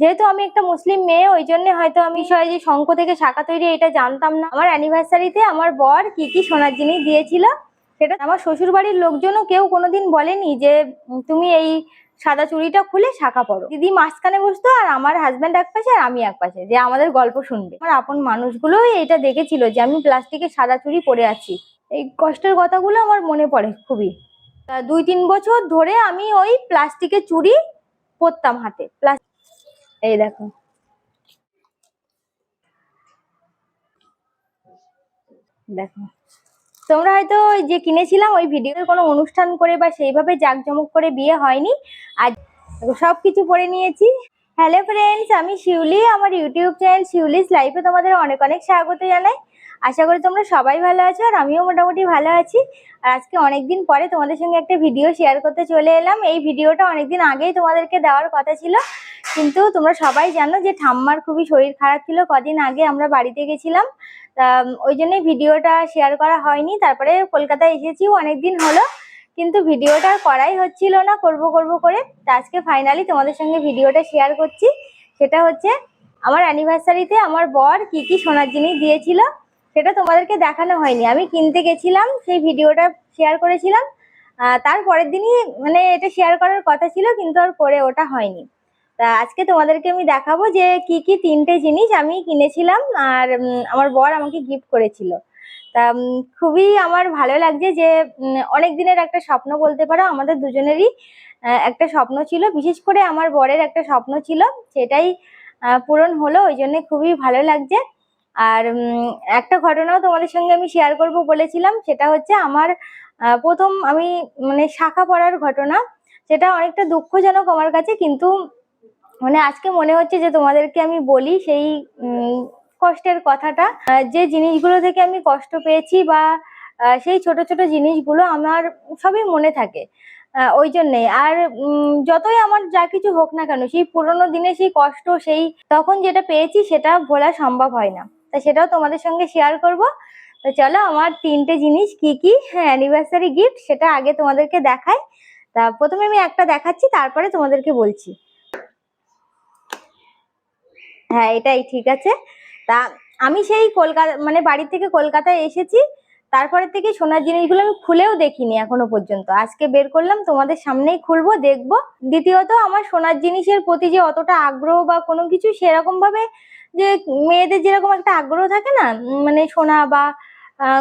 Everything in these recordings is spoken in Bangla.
যেহেতু আমি একটা মুসলিম মেয়ে, ওই জন্য হয়তো আমি বিষয়ে যে শঙ্খ থেকে শাখা তৈরি, এটা জানতাম না। আমার অ্যানিভার্সারিতে আমার বর কি কি সোনার জিনিস দিয়েছিল, সেটা আমার শ্বশুর বাড়ির লোকজনও কেউ কোনোদিন বলেনি যে তুমি এই সাদা চুড়িটা খুলে শাখা পরো। দিদি মাঝখানে বসতো আর আমার হাজব্যান্ড এক পাশে আর আমি এক পাশে, যে আমাদের গল্প শুনবে। আমার আপন মানুষগুলোই এটা দেখেছিল যে, আমি প্লাস্টিকের সাদা চুড়ি পরে আছি। এই কষ্টের কথাগুলো আমার মনে পড়ে খুবই। দুই তিন বছর ধরে আমি ওই প্লাস্টিকের চুড়ি পরতাম হাতে। প্লাস এই দেখো। দেখো। তোমরা হয়তো ওই যে কিনেছিলাম, ওই ভিডিওর কোনো অনুষ্ঠান করে বা সেইভাবে জাঁকজমক করে বিয়ে হয়নি। আর সব কিছু পরে নিয়েছি। হ্যালো ফ্রেন্ডস আমি শিউলি, আমার ইউটিউব চ্যানেল শিউলিস লাইফে তোমাদের অনেক অনেক স্বাগত জানাই। আশা করি তোমরা সবাই ভালো আছো আর আমিও মোটামুটি ভালো আছি। আর আজকে অনেকদিন পরে তোমাদের সঙ্গে একটা ভিডিও শেয়ার করতে চলে এলাম। এই ভিডিওটা অনেকদিন আগেই তোমাদেরকে দেওয়ার কথা ছিল। কিন্তু তোমরা সবাই জানো যে ঠাম্মার খুবই শরীর খারাপ ছিল, কদিন আগে আমরা বাড়িতে গেছিলাম। তা ওই জন্যই ভিডিওটা শেয়ার করা হয়নি। তারপরে কলকাতায় এসেছি অনেকদিন হলো। কিন্তু ভিডিওটা করাই হচ্ছিল না, করব করব করে। তা আজকে ফাইনালি তোমাদের সঙ্গে ভিডিওটা শেয়ার করছি। সেটা হচ্ছে, আমার অ্যানিভার্সারিতে আমার বর কি কি সোনার জিনিস দিয়েছিল। সেটা তোমাদেরকে দেখানো হয়নি। আমি কিনতে গেছিলাম, সেই ভিডিওটা শেয়ার করেছিলাম। তার পরের দিনই মানে এটা শেয়ার করার কথা ছিল, কিন্তু আর করে ওটা হয়নি। তা আজকে তোমাদেরকে আমি দেখাবো যে কি কি তিনটে জিনিস আমি কিনেছিলাম, আর আমার বর আমাকে গিফট করেছিল। তা খুবই আমার ভালো লাগছে যে অনেক দিনের একটা স্বপ্ন বলতে পারো, আমাদের দুজনেরই একটা স্বপ্ন ছিল। বিশেষ করে আমার বরের একটা স্বপ্ন ছিল, সেটাই পূরণ হলো, ওই জন্য খুবই ভালো লাগছে। আর একটা ঘটনাও তোমাদের সঙ্গে আমি শেয়ার করব বলেছিলাম, সেটা হচ্ছে আমার প্রথম আমি মানে শাখা পড়ার ঘটনা, সেটা অনেকটা দুঃখজনক আমার কাছে, কিন্তু মানে আজকে মনে হচ্ছে যে তোমাদেরকে আমি বলি সেই কষ্টের কথাটা। যে জিনিসগুলো থেকে আমি কষ্ট পেয়েছি বা সেই ছোট ছোট জিনিসগুলো আমার সবই মনে থাকে ওই জন্যে আর যতই আমার যা কিছু হোক না কেন, সেই পুরোনো দিনে সেই কষ্ট, সেই তখন যেটা পেয়েছি সেটা ভোলা সম্ভব হয় না। তা সেটাও তোমাদের সঙ্গে শেয়ার করব। তো চলো আমার তিনটে জিনিস কি কি? হ্যাঁ অ্যানিভার্সারি গিফট সেটা আগে তোমাদেরকে দেখাই। তা প্রথমে আমি একটা দেখাচ্ছি, তারপরে তোমাদেরকে বলছি। হ্যাঁ এটাই ঠিক আছে। তা আমি সেই কলকাতা মানে বাড়ি থেকে কলকাতায় এসেছি। তারপরে থেকে সোনার জিনিসগুলো আমি খুলেও দেখিনি এখনও পর্যন্ত। আজকে বের করলাম, তোমাদের সামনেই খুলবো, দেখব। দ্বিতীয়ত আমার সোনার জিনিসের প্রতি যে অতটা আগ্রহ বা কোনো কিছু সেরকম ভাবে যে মেয়েদের যেরকম একটা আগ্রহ থাকে না মানে সোনা বা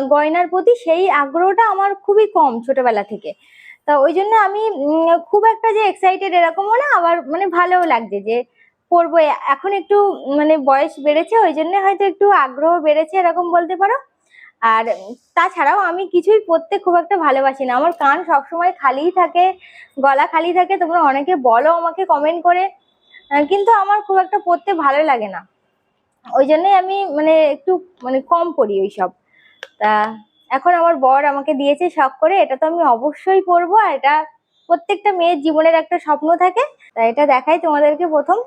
গয়নার প্রতি সেই আগ্রহটা আমার খুবই কম ছোটবেলা থেকে। তা ওই জন্য আমি খুব একটা যে এক্সাইটেড এরকমও না, আবার মানে ভালোও লাগছে যে পরবো, এ- এখন একটু মানে বয়স বেড়েছে, ওই জন্য হয়তো একটু আগ্রহ বেড়েছে এরকম বলতে পারো। আর তাছাড়াও আমি কিছুই পড়তে খুব একটা ভালোবাসি না। আমার কান সবসময় খালিই থাকে, গলা খালি থাকে, তোমরা অনেকে বলো আমাকে কমেন্ট করে। কিন্তু আমার খুব একটা পরতে ভালো লাগে না। ওই জন্যই আমি মানে একটু মানে কম পরি ওইসব। তা এখন আমার বর আমাকে দিয়েছে শখ করে, এটা তো আমি অবশ্যই পরবো আর এটা প্রত্যেকটা মেয়ের জীবনের একটা স্বপ্ন থাকে। তা এটা দেখাই তোমাদেরকে প্রথম।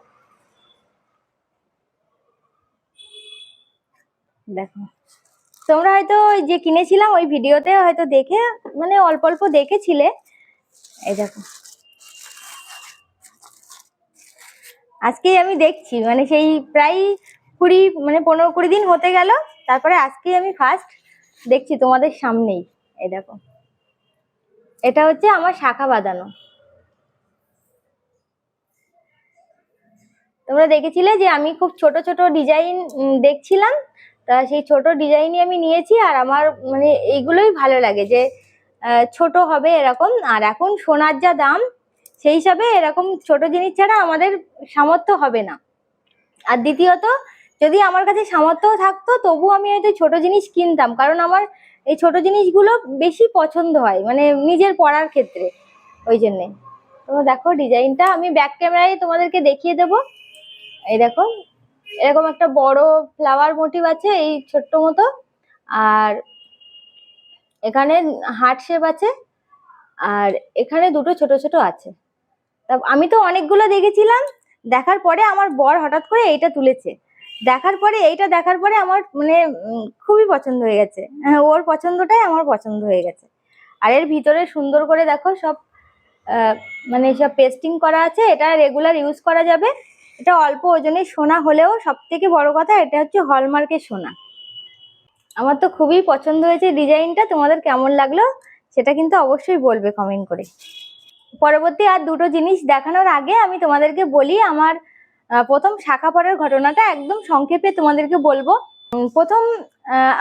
দেখো, তোমরা হয়তো ওই যে কিনেছিলাম ওই ভিডিওতে হয়তো দেখে মানে অল্প অল্প দেখেছিলে। এই দেখো। আজকেই আমি দেখছি মানে সেই প্রায় কুড়ি মানে পনেরো কুড়ি দিন হতে গেল। তারপরে আজকেই আমি ফার্স্ট দেখছি তোমাদের সামনেই। এই দেখো। এটা হচ্ছে আমার শাখা বাঁধানো। তোমরা দেখেছিলে যে আমি খুব ছোট ছোট ডিজাইন দেখছিলাম। তা সেই ছোট ডিজাইনই আমি নিয়েছি আর আমার মানে এইগুলোই ভালো লাগে যে ছোট হবে এরকম। আর এখন সোনার যা দাম, সেই হিসাবে এরকম ছোট জিনিস ছাড়া আমাদের সামর্থ্য হবে না। আর দ্বিতীয়ত যদি আমার কাছে সামর্থ্য থাকতো, তবু আমি হয়তো ছোট জিনিস কিনতাম। কারণ আমার এই ছোট জিনিসগুলো বেশি পছন্দ হয় মানে নিজের পড়ার ক্ষেত্রে। ওই জন্যে। তোমরা দেখো, ডিজাইনটা আমি ব্যাক ক্যামেরায় তোমাদেরকে দেখিয়ে দেবো। এই দেখো, এরকম একটা বড় ফ্লাওয়ার মোটিভ আছে এই ছোট্ট মতো। আর এখানে হার্ট শেপ আছে। আর এখানে দুটো ছোট ছোট আছে। তা আমি তো অনেকগুলো দেখেছিলাম। দেখার পরে আমার বর হঠাৎ করে এইটা তুলেছে। দেখার পরে এইটা দেখার পরে আমার মানে খুবই পছন্দ হয়ে গেছে। হ্যাঁ, ওর পছন্দটাই আমার পছন্দ হয়ে গেছে। আর এর ভিতরে সুন্দর করে দেখো সব মানে সব পেস্টিং করা আছে এটা রেগুলার ইউজ করা যাবে। এটা অল্প ওজনের সোনা হলেও সব থেকে বড় কথা এটা হচ্ছে হলমার্কের সোনা। আমার তো খুবই পছন্দ হয়েছে ডিজাইনটা তোমাদের কেমন লাগল সেটা কিন্তু অবশ্যই বলবে কমেন্ট করে। পরবর্তী আর দুটো জিনিস দেখানোর আগে আমি তোমাদেরকে বলি আমার প্রথম শাখা পড়ার ঘটনাটা একদম সংক্ষেপে তোমাদেরকে বলব। প্রথম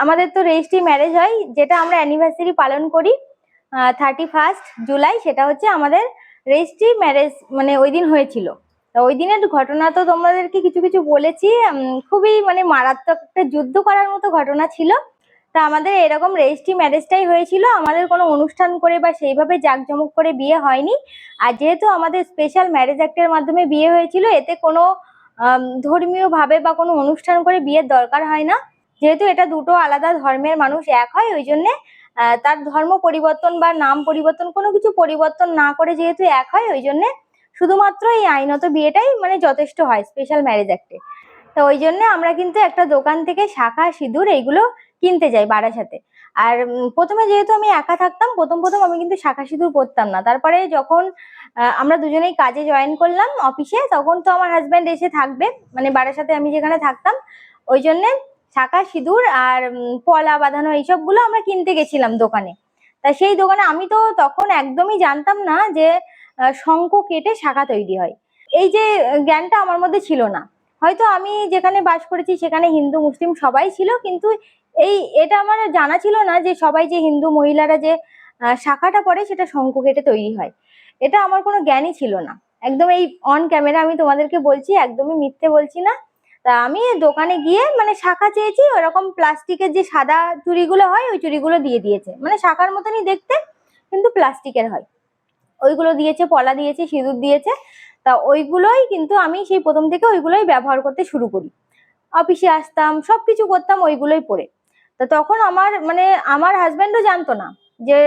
আমাদের তো রেজিস্ট্রি ম্যারেজ হয়, যেটা আমরা অ্যানিভার্সারি পালন করি থার্টি ফার্স্ট জুলাই, সেটা হচ্ছে আমাদের রেজিস্ট্রি ম্যারেজ মানে ওই দিন হয়েছিল। তা ওই দিনের ঘটনা তো তোমাদেরকে কিছু কিছু বলেছি খুবই মানে মারাত্মক একটা যুদ্ধ করার মতো ঘটনা ছিল। তা আমাদের এরকম রেজিস্ট্রি ম্যারেজটাই হয়েছিল। আমাদের কোনো অনুষ্ঠান করে বা সেইভাবে জাঁকজমক করে বিয়ে হয়নি। আর যেহেতু আমাদের স্পেশাল ম্যারেজ অ্যাক্টের মাধ্যমে বিয়ে হয়েছিল, এতে কোনো ধর্মীয়ভাবে বা কোনো অনুষ্ঠান করে বিয়ের দরকার হয় না। যেহেতু এটা দুটো আলাদা ধর্মের মানুষ এক হয়, ওই জন্যে তার ধর্ম পরিবর্তন বা নাম পরিবর্তন কোনো কিছু পরিবর্তন না করে যেহেতু এক হয়, ওই জন্যে শুধুমাত্র এই আইনত বিয়েটাই মানে যথেষ্ট হয় স্পেশাল ম্যারেজ অ্যাক্টে তো ওই জন্য আমরা কিন্তু একটা দোকান থেকে শাখা, সিঁদুর এইগুলো কিনতে যাই বারাসাতে আর প্রথমে যেহেতু আমি একা থাকতাম, প্রথম প্রথম আমি কিন্তু শাখা সিঁদুর পরতাম না। তারপরে যখন আমরা দুজনেই কাজে জয়েন করলাম অফিসে তখন তো আমার হাজব্যান্ড এসে থাকবে। মানে বারাসাতে আমি যেখানে থাকতাম, ওই জন্যে শাখা সিঁদুর আর পলা বাঁধানো এইসবগুলো আমরা কিনতে গেছিলাম দোকানে। তা সেই দোকানে আমি তো তখন একদমই জানতাম না যে শঙ্খ কেটে শাখা তৈরি হয়। এই যে জ্ঞানটা আমার মধ্যে ছিল না। হয়তো আমি যেখানে বাস করেছি সেখানে হিন্দু, মুসলিম সবাই ছিল, কিন্তু এই, এটা আমার জানা ছিল না যে সবাই যে হিন্দু মহিলারা যে শাখাটা পরে সেটা শঙ্খ কেটে তৈরি হয়। এটা আমার কোনো জ্ঞানই ছিল না। একদম এই অন ক্যামেরা আমি তোমাদেরকে বলছি, একদমই মিথ্যে বলছি না। তা আমি দোকানে গিয়ে মানে শাখা চেয়েছি, ওরকম প্লাস্টিকের যে সাদা চুড়িগুলো হয়, ওই চুড়িগুলো দিয়ে দিয়েছে। মানে শাখার মতনই দেখতে, কিন্তু প্লাস্টিকের হয়। ওইগুলো দিয়েছে, পলা দিয়েছে, সিঁদুর দিয়েছে। তা ওইগুলোই কিন্তু আমি সেই প্রথম থেকে ওইগুলোই ব্যবহার করতে শুরু করি। অফিসে আসতাম সব কিছু করতাম ওইগুলোই পরে। তা তখন আমার মানে আমার হাজব্যান্ডও জানতো না যে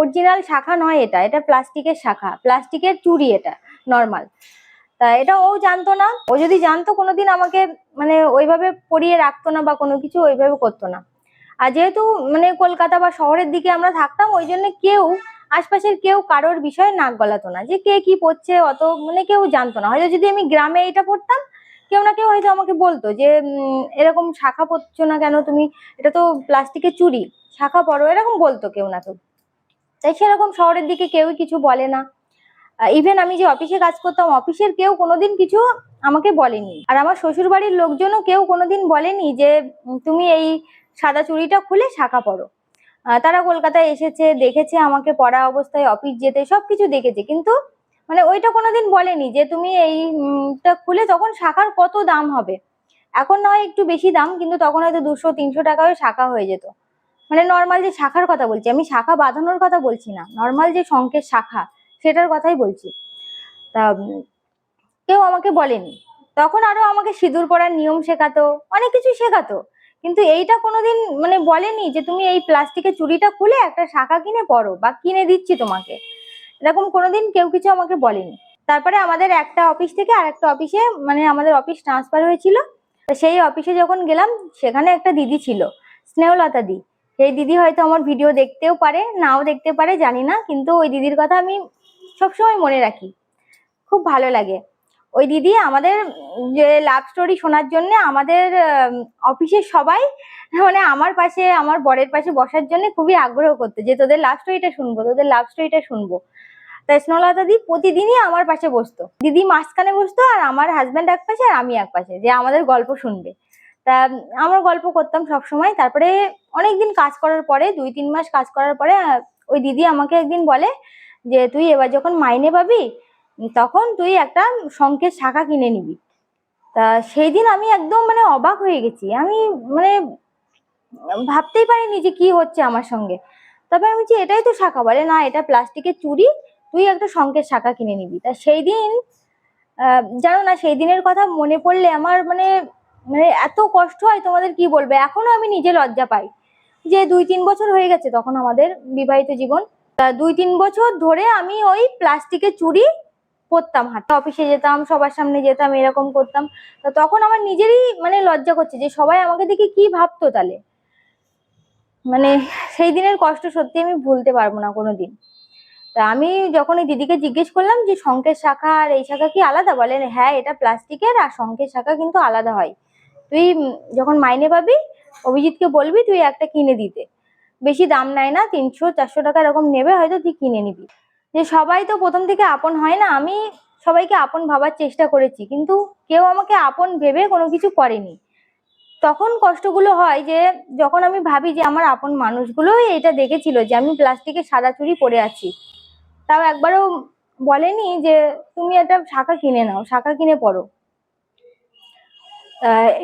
অরিজিনাল শাখা নয় এটা এটা প্লাস্টিকের শাখা, প্লাস্টিকের চুড়ি এটা নর্মাল তা এটা ও জানতো না, ও যদি জানতো কোনোদিন আমাকে মানে ওইভাবে পরিয়ে রাখতো না বা কোনো কিছু ওইভাবে করতো না। আর যেহেতু মানে কলকাতা বা শহরের দিকে আমরা থাকতাম, ওই জন্য কেউ, আশপাশের কেউ কারোর বিষয়ে নাক গলাতো না যে কে কি পড়ছে অত মানে কেউ জানতো না। হয়তো যদি আমি গ্রামে এটা পড়তাম কেউ না কেউ হয়তো আমাকে বলতো যে এরকম শাখা পরছো না কেন? তুমি, এটা তো প্লাস্টিকের চুড়ি শাখা পরো, এরকম বলতো কেউ না কেউ। তাই সেরকম শহরের দিকে কেউই কিছু বলে না। ইভেন আমি যে অফিসে কাজ করতাম, অফিসের কেউ কোনোদিন কিছু আমাকে বলেনি। আর আমার শ্বশুর বাড়ির লোকজনও কেউ কোনোদিন বলেনি যে তুমি এই সাদা চুড়িটা খুলে শাখা পরো। তারা কলকাতায় এসেছে, দেখেছে আমাকে পড়া অবস্থায়, অফিস যেতে, সবকিছু দেখেছে। কিন্তু মানে ওইটা কোনোদিন বলেনি যে তুমি এইটা খুলে তখন শাখার কত দাম হবে? এখন নয়, একটু বেশি দাম, কিন্তু তখন হয়তো দুশো, তিনশো টাকায় শাখা হয়ে যেত। মানে নর্মাল যে শাখার কথা বলছি, আমি শাখা বাঁধানোর কথা বলছি না নর্মাল যে শঙ্খের শাখা, সেটার কথাই বলছি। তা, কেউ আমাকে বলেনি। তখন আরও আমাকে সিঁদুর পরার নিয়ম শেখাতো, অনেক কিছু শেখাতো। কিন্তু এইটা কোনোদিন মানে বলেনি যে তুমি এই প্লাস্টিকের চুড়িটা খুলে একটা শাখা কিনে পরো বা কিনে দিচ্ছি তোমাকে। এরকম কোনোদিন কেউ কিছু আমাকে বলেনি। তারপরে আমাদের একটা অফিস থেকে আর একটা অফিসে মানে আমাদের অফিস ট্রান্সফার হয়েছিল। সেই অফিসে যখন গেলাম, সেখানে একটা দিদি ছিল, স্নেহলতা দি। সেই দিদি হয়তো আমার ভিডিও দেখতেও পারে, নাও দেখতে পারে, জানি না, কিন্তু ওই দিদির কথা আমি সবসময় মনে রাখি। খুব ভালো লাগে। ওই দিদি আমাদের যে লাভ স্টোরি শোনার জন্য আমাদের অফিসের সবাই মানে আমার পাশে, আমার বরের পাশে বসার জন্য খুবই আগ্রহ করতো যে তোদের লাভ স্টোরিটা শুনব, তোদের লাভ স্টোরিটা শুনব। তাই স্নেহলতা দি প্রতিদিনই আমার পাশে বসতো। দিদি মাঝখানে বসতো আর আমার হাজব্যান্ড এক পাশে আর আমি এক পাশে, যে আমাদের গল্প শুনবে। তা আমরা গল্প করতাম সব সময় তারপরে অনেকদিন কাজ করার পরে, দুই তিন মাস কাজ করার পরে ওই দিদি আমাকে একদিন বলে যে, তুই এবার যখন মাইনে পাবি, তখন তুই একটা শঙ্খের শাখা কিনে নিবি। তা সেই দিন আমি একদম মানে অবাক হয়ে গেছি। আমি মানে ভাবতেই পারিনি যে কি হচ্ছে আমার সঙ্গে। তবে আমি বলছি, এটাই তো শাখা, বলে না, এটা প্লাস্টিকের চুড়ি তুই একটা শঙ্খের শাখা কিনে নিবি। তা সেই দিন জানো না সেই দিনের কথা মনে পড়লে আমার মানে মানে এত কষ্ট হয় তোমাদের কি বলবে? এখনও আমি নিজে লজ্জা পাই। যে দুই তিন বছর হয়ে গেছে তখন আমাদের বিবাহিত জীবন। দুই তিন বছর ধরে আমি ওই প্লাস্টিকের চুড়ি পরতাম হাতে অফিসে যেতাম, সবার সামনে যেতাম, এরকম করতাম। তো তখন আমার নিজেরই মানে লজ্জা করছে যে সবাই আমাকে দেখে কি ভাবতো তাহলে। মানে সেই দিনের কষ্ট সত্যি আমি ভুলতে পারব না কোনোদিন। তা আমি যখন এই দিদিকে জিজ্ঞেস করলাম যে শঙ্কের শাখা আর এই শাখা কি আলাদা? বলেন হ্যাঁ এটা প্লাস্টিকের আর শঙ্কের শাখা কিন্তু আলাদা হয়। তুই যখন মাইনে পাবি, অভিজিৎকে বলবি তুই একটা কিনে দিতে। বেশি দাম নেয় না, তিনশো, চারশো টাকা এরকম নেবে, হয়তো তুই কিনে নিবি। যে সবাই তো প্রথম থেকে আপন হয় না, আমি সবাইকে আপন ভাবার চেষ্টা করেছি, কিন্তু কেউ আমাকে আপন ভেবে কোনো কিছু করেনি। তখন কষ্টগুলো হয় যে, যখন আমি ভাবি যে আমার আপন মানুষগুলোই এটা দেখেছিল যে আমি প্লাস্টিকের সাদা চুরি পরে আছি তাও একবারও বলেনি যে তুমি একটা শাখা কিনে নাও, শাখা কিনে পড়ো।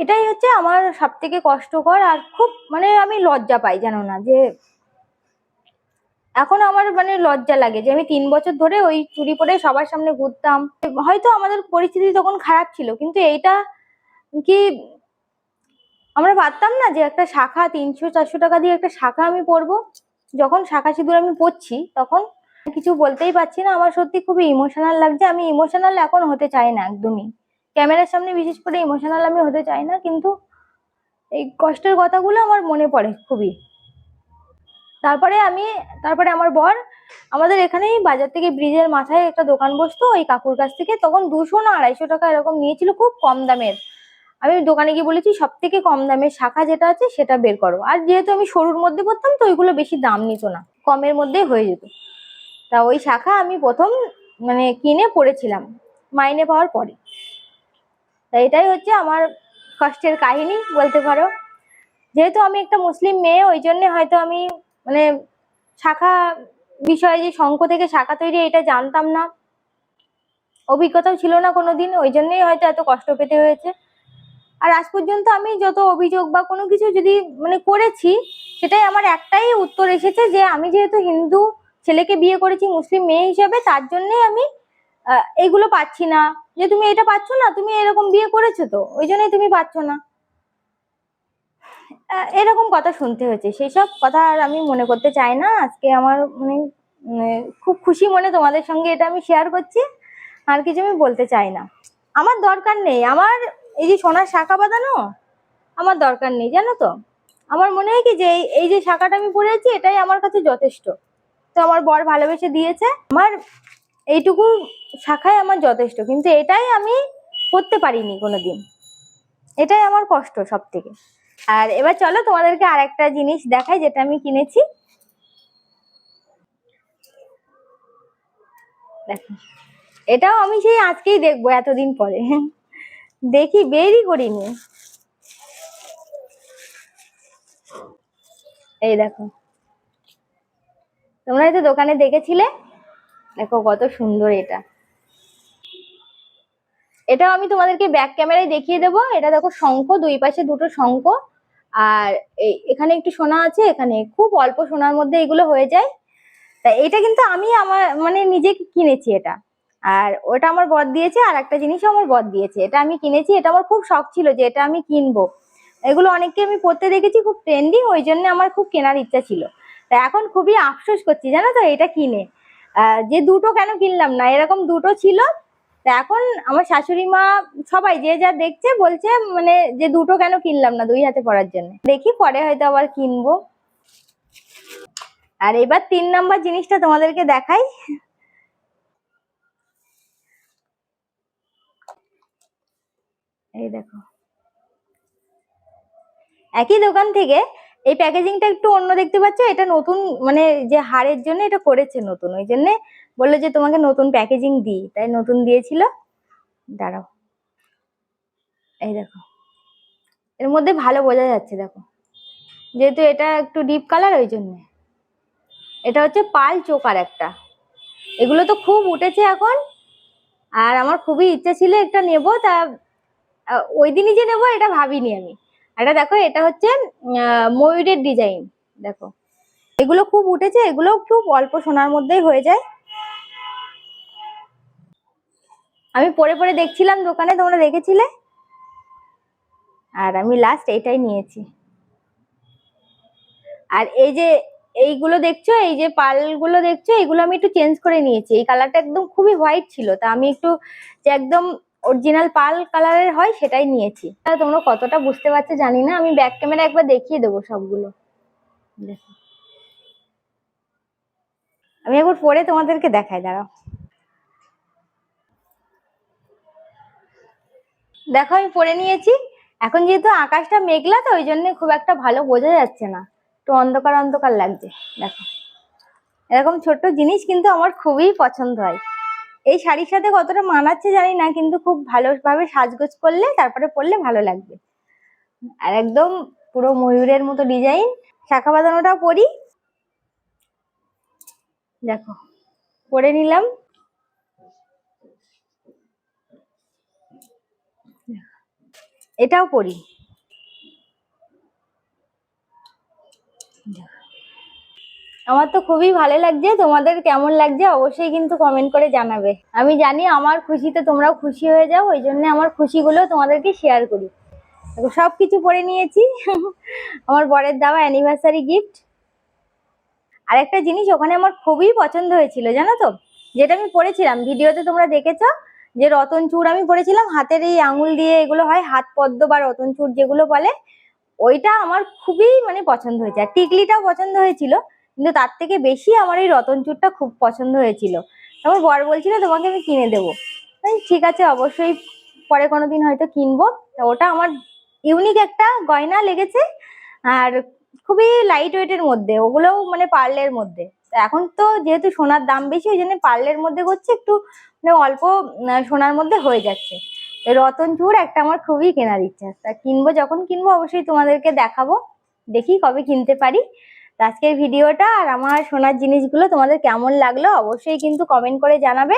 এটাই হচ্ছে আমার সব থেকে কষ্টকর আর খুব মানে আমি লজ্জা পাই, জানো না, যে এখন আমার মানে লজ্জা লাগে যে আমি তিন বছর ধরে ওই চুরি পরে সবার সামনে ঘুরতাম। হয়তো আমাদের পরিস্থিতি তখন খারাপ ছিল, কিন্তু এইটা কি আমরা পারতাম না যে একটা শাখা তিনশো চারশো টাকা দিয়ে একটা শাখা আমি পরবো? যখন শাখা সিঁদুর আমি পরছি, তখন কিছু বলতেই পারছি না। আমার সত্যি খুবই ইমোশনাল লাগছে। আমি ইমোশনাল এখন হতে চাই না একদমই। ক্যামেরার সামনে বিশেষ করে ইমোশনাল আমি হতে চাই না, কিন্তু এই কষ্টের কথাগুলো আমার মনে পড়ে খুবই। তারপরে আমি, তারপরে আমার বর, আমাদের এখানেই বাজার থেকে ব্রিজের মাথায় একটা দোকান বসতো, ওই কাকুর কাছ থেকে। তখন দুশো না আড়াইশো টাকা এরকম নিয়েছিল খুব কম দামের। আমি দোকানে গিয়ে বলেছি সব থেকে কম দামের শাখা যেটা আছে সেটা বের করো। আর যেহেতু আমি সরুর মধ্যে পড়তাম, তো ওইগুলো বেশি দাম নিত না। কমের মধ্যেই হয়ে যেত। তা ওই শাখা আমি প্রথম মানে কিনে পড়েছিলাম, মাইনে পাওয়ার পরে। তা এটাই হচ্ছে আমার কষ্টের কাহিনী বলতে পারো। যেহেতু আমি একটা মুসলিম মেয়ে, ওই জন্য হয়তো আমি মানে শাখা বিষয়ে যে শঙ্খ থেকে শাখা তৈরি, এটা জানতাম না। অভিজ্ঞতাও ছিল না কোনো দিন ওই জন্যই হয়তো এত কষ্ট পেতে হয়েছে। আর আজ পর্যন্ত আমি যত অভিযোগ বা কোনো কিছু যদি মানে করেছি, সেটাই আমার একটাই উত্তর এসেছে যে আমি যেহেতু হিন্দু ছেলেকে বিয়ে করেছি মুসলিম মেয়ে হিসেবে তার জন্যই আমি আহ, এইগুলো পাচ্ছি না। যে তুমি এটা পাচ্ছ না তুমি এরকম বিয়ে করেছ তো ওই জন্যই তুমি পাচ্ছ না। এরকম কথা শুনতে হয়েছে। সেই সব কথা আর আমি মনে করতে চাই না। আজকে আমার মানে উম, খুব খুশি মনে তোমাদের সঙ্গে এটা আমি শেয়ার করছি। আর কিছু আমি বলতে চাই না। আমার দরকার নেই। আমার এই যে সোনার শাখা বাঁধানো আমার দরকার নেই জানো তো? আমার মনে হয় কি যে এই- যে শাখাটা আমি পরে আছি এটাই আমার কাছে যথেষ্ট। তো আমার বর ভালোবেসে দিয়েছে। আমার এইটুকু শাখাই আমার যথেষ্ট, কিন্তু এটাই আমি করতে পারিনি কোনো দিন এটাই আমার কষ্ট সব থেকে আর এবার চলো তোমাদেরকে আর একটা জিনিস দেখাই যেটা আমি কিনেছি। দেখো, এটাও আমি সেই আজকেই দেখব এতদিন পরে। দেখি, বেরই করিনি। এই দেখো। তোমরা হয়তো দোকানে দেখেছিলে? দেখো কত সুন্দর এটা। এটাও আমি তোমাদেরকে ব্যাক ক্যামেরায় দেখিয়ে দেবো। এটা দেখো শঙ্খ, দুই পাশে দুটো শঙ্খ। আর এখানে একটু সোনা আছে, এখানে খুব অল্প সোনার মধ্যে এগুলো হয়ে যায়। তা এটা কিন্তু আমি আমার মানে নিজে কিনেছি এটা। আর ওটা আমার বর দিয়েছে, আর একটা জিনিসও আমার বর দিয়েছে। এটা আমি কিনেছি, এটা আমার খুব শখ ছিল যে এটা আমি কিনবো। এগুলো অনেককে আমি পড়তে দেখেছি, খুব ট্রেন্ডিং ওই জন্য আমার খুব কেনার ইচ্ছা ছিল। তা এখন খুবই আফসোস করছি, জানো তো এটা কিনে। যে দুটো কেন কিনলাম না, এরকম দুটো ছিল। তা এখন আমার শাশুড়ি মা সবাই যে যা দেখছে বলছে মানে যে দুটো কেন কিনলাম না দুই হাতে পরার জন্য। দেখি পরে হয়তো আবার কিনবো। আর এবার তিন নম্বর জিনিসটা তোমাদেরকে দেখাই। এই দেখো। একই দোকান থেকে এই প্যাকেজিংটা একটু অন্য দেখতে পাচ্ছ, এটা নতুন মানে যে হারের জন্য এটা করেছে নতুন, ওই জন্য বলল যে তোমাকে নতুন প্যাকেজিং দিই, তাই নতুন দিয়েছিল। দাঁড়াও। এই দেখো। এর মধ্যে ভালো বোঝা যাচ্ছে, দেখো। যেহেতু এটা একটু ডিপ কালার ওই জন্য। এটা হচ্ছে পাল চোকার একটা। এগুলো তো খুব উঠেছে এখন। আর আমার খুবই ইচ্ছা ছিল একটা নেব, তা ওই দিনই যে নেব, এটা ভাবিনি আমি। এটা দেখো, এটা হচ্ছে ময়ূরের ডিজাইন দেখো। এগুলো খুব উঠেছে, এগুলো খুব অল্প সোনার মধ্যেই হয়ে যায়। আমি পরে পরে দেখছিলাম দোকানে, তোমরা দেখেছিলে? আর আমি লাস্ট এটাই নিয়েছি। আর এই যে এইগুলো দেখছ, এই যে পালগুলো দেখছ, এগুলো আমি একটু চেঞ্জ করে নিয়েছি। এই কালারটা একদম খুবই হোয়াইট ছিল, তা আমি একটু যে একদম অরিজিনাল পাল কালারের হয়, সেটাই নিয়েছি। তোমরা কতটা বুঝতে পারছ জানি না, আমি ব্যাক ক্যামেরা একবার দেখিয়ে দেবো সবগুলো। আমি একবার পরে তোমাদেরকে দেখাই, দাঁড়াও। দেখো, আমি পরে নিয়েছি। এখন যেহেতু আকাশটা মেঘলা, তো ওই জন্য খুব একটা ভালো বোঝা যাচ্ছে না। একটু অন্ধকার অন্ধকার লাগছে। দেখো। এরকম ছোট্ট জিনিস কিন্তু আমার খুবই পছন্দ হয়। এই শাড়ির সাথে কতটা মানাচ্ছে জানি না, কিন্তু খুব ভালোভাবে সাজগোজ করলে, তারপরে পরলে ভালো লাগবে। আর একদম পুরো ময়ূরের মতো ডিজাইন শাখা বাঁধানোটাও পরি। দেখো, পরে নিলাম। এটাও পরি। আমার তো খুবই ভালো লাগছে, তোমাদের কেমন লাগছে অবশ্যই কিন্তু কমেন্ট করে জানাবে। আমি জানি আমার খুশিতে তোমরাও খুশি হয়ে যাও, ওই জন্য আমার খুশিগুলো তোমাদেরকে শেয়ার করি। সব কিছু পরে নিয়েছি, আমার বরের দেওয়া অ্যানিভার্সারি গিফট আর একটা জিনিস ওখানে আমার খুবই পছন্দ হয়েছিল, জানো তো? যেটা আমি পরেছিলাম ভিডিওতে তোমরা দেখেছ যে রতন চূড় আমি পরেছিলাম হাতের এই আঙুল দিয়ে এগুলো হয়, হাত পদ্ম বা রতন চূড় যেগুলো বলে, ওইটা আমার খুবই মানে পছন্দ হয়েছে। আর টিকলিটাও পছন্দ হয়েছিল কিন্তু তার থেকে বেশি আমার এই রতন চুরটা খুব পছন্দ হয়েছিল। আমার বর বলছিল, তোমাকে আমি কিনে দেবো। ঠিক আছে, অবশ্যই পরে কোনোদিন হয়তো কিনবো। ওটা আমার ইউনিক একটা গয়না লেগেছে, আর খুবই লাইট ওয়েটের মধ্যে, ওগুলোও মানে পার্লের মধ্যে। এখন তো যেহেতু সোনার দাম বেশি, ওই জন্য পার্লের মধ্যে করছে একটু মানে অল্প সোনার মধ্যে হয়ে যাচ্ছে। রতন চুর একটা আমার খুবই কেনার ইচ্ছা। তা কিনবো, যখন কিনবো, অবশ্যই তোমাদেরকে দেখাবো, দেখি কবে কিনতে পারি। আজকের ভিডিওটা আর আমার সোনার জিনিসগুলো তোমাদের কেমন লাগল অবশ্যই কিন্তু কমেন্ট করে জানাবে।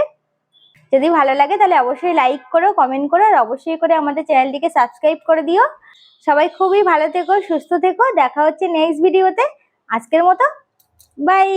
যদি ভালো লাগে তাহলে অবশ্যই লাইক করো কমেন্ট করো আর অবশ্যই করে আমাদের চ্যানেলটিকে সাবস্ক্রাইব করে দিও। সবাই খুবই ভালো থেকো, সুস্থ থেকো, দেখা হচ্ছে নেক্সট ভিডিওতে আজকের মতো বাই